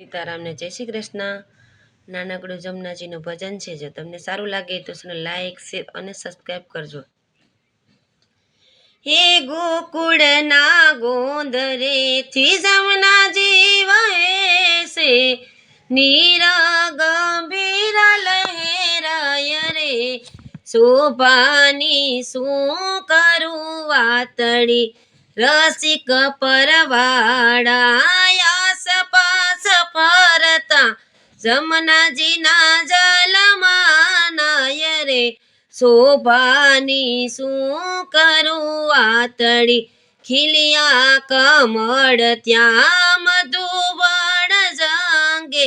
સીતારામને જય શ્રી કૃષ્ણ. નાનકડું જમનાજીનું ભજન છે. જો તમને સારું લાગે તો લાઈક શેર અને સબસ્ક્રાઈબ કરજો. હે ગોકુળના ગોંદરેથી જમનાજી વહે છે. નીર ગંભીર લહેરાય રે. શોભાની શું કરું વાતડી રસિક પરવાળા જમનાજી જમનાજીના જલમાં નાય રે શોભાની શું કરું વાતડી ખીલિયા કમળ ત્યાં મધુવણ જાંગે.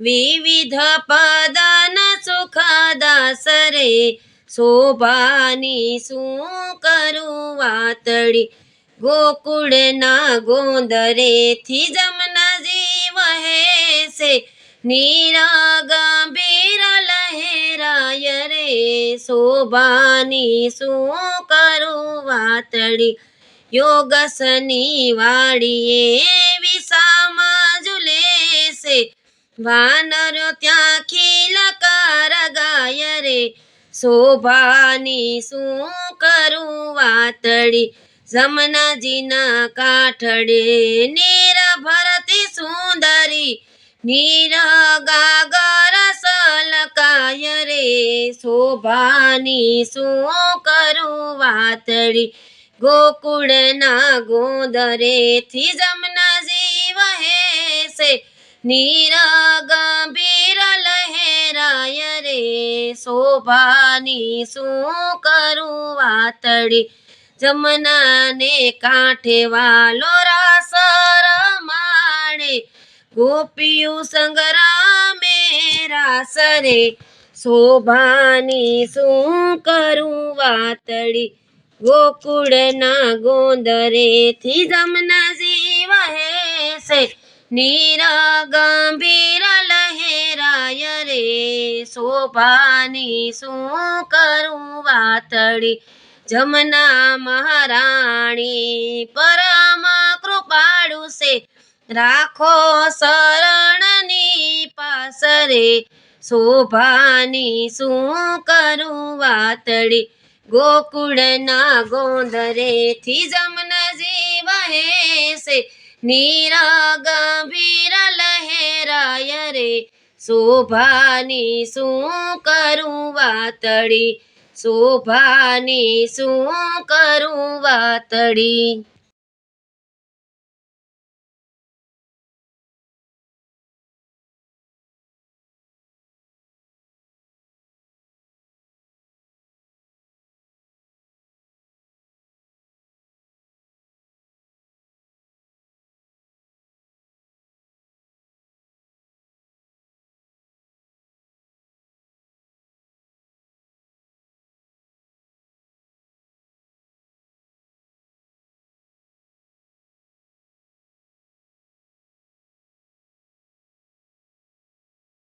વિવિધ પદન સુખદાસ રે શોભાની શું કરું વાતડી ગોકુળના ગોંદરેથી છે નીર ગંભીર લહેરાય રે શોભાની શું કરું વાતડી યોગસની વાડીએ વિસામાં જુલે છે વાનરો ત્યાં ખીલકાર ગાય રે શોભાની શું કરું વાતડી જમનાજીના કાઠડે નીર ભરતી સુંદરી નીર ગાગર સલકાય રે શોભાની શું કરું વાતડી ગોકુળના ગોંદરેથી જમનાજી હે છે નીર ગંભીર લહેરાય રે શોભાની શું કરું વાતડી જમનાને કાંઠે વાલો રાસ રમાડે ગોપિયું સંગ્રામે રાસ રે શોભાની શું કરું વાતડી ગોકુળના ગોંદરેથી જમનાજી વહે છે નીરા ગંભીર લહેરાય રે. શોભાની શું કરું વાતડી જમના મહારાણી પરમ કૃપાળુ છે રાખો શરણની પાસરે. શોભાની શું કરું વાતડી? ગોકુળના ગોંદરેથી જમન વહે છે નીરા ગંભીર લહેરાય રે શોભાની શું કરું વાતડી? શોભાની શું કરું વાતડી?